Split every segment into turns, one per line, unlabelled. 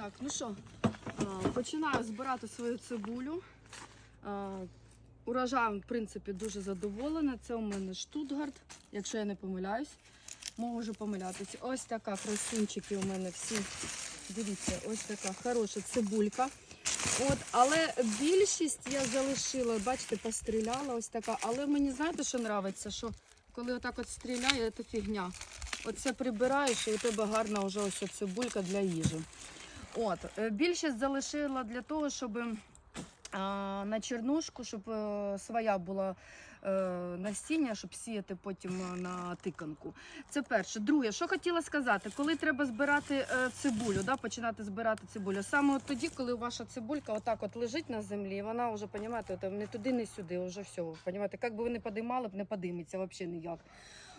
Так, ну що, починаю збирати свою цибулю. Урожаєм, в принципі, дуже задоволена. Це у мене Штутгарт, якщо я не помиляюсь. Можу помилятися. Ось така красунчики у мене всі. Дивіться, ось така хороша цибулька. От, але більшість я залишила, бачите, постріляла ось така. Але мені знаєте, що подобається? Що коли отак от стріляє, це фігня. Оце прибираєш, і у тебе гарна вже ось цибулька для їжі. От, е, більшість залишила для того, щоб е, на чернушку, щоб е, своя була насіння, щоб сіяти потім на тиканку. Це перше. Друге, що хотіла сказати, коли треба збирати цибулю, да, починати збирати цибулю, саме от тоді, коли ваша цибулька отак от лежить на землі, вона вже, розумієте, не туди, не сюди, вже все. Понімаєте, як би ви не подимали не подиметься взагалі ніяк.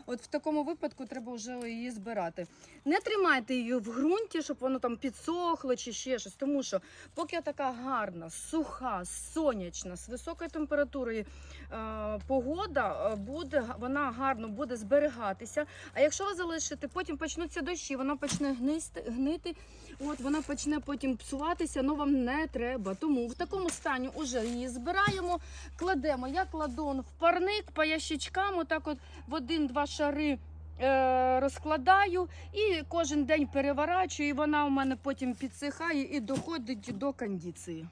От в такому випадку треба вже її збирати. Не тримайте її в ґрунті, щоб воно там підсохло чи ще щось. Тому що поки така гарна, суха, сонячна, з високою температурою е, погода е, буде, вона гарно буде зберігатися. А якщо ви залишите, потім почнуться дощі, вона почне гнисти, гнити, от вона почне потім псуватися, ну вам не треба. Тому в такому стані вже її збираємо, кладемо. Я кладу в парник по ящичкам, отак от в один-два шари. е, Розкладаю і кожен день переворачую, і вона у мене потім підсихає і доходить до кондиції.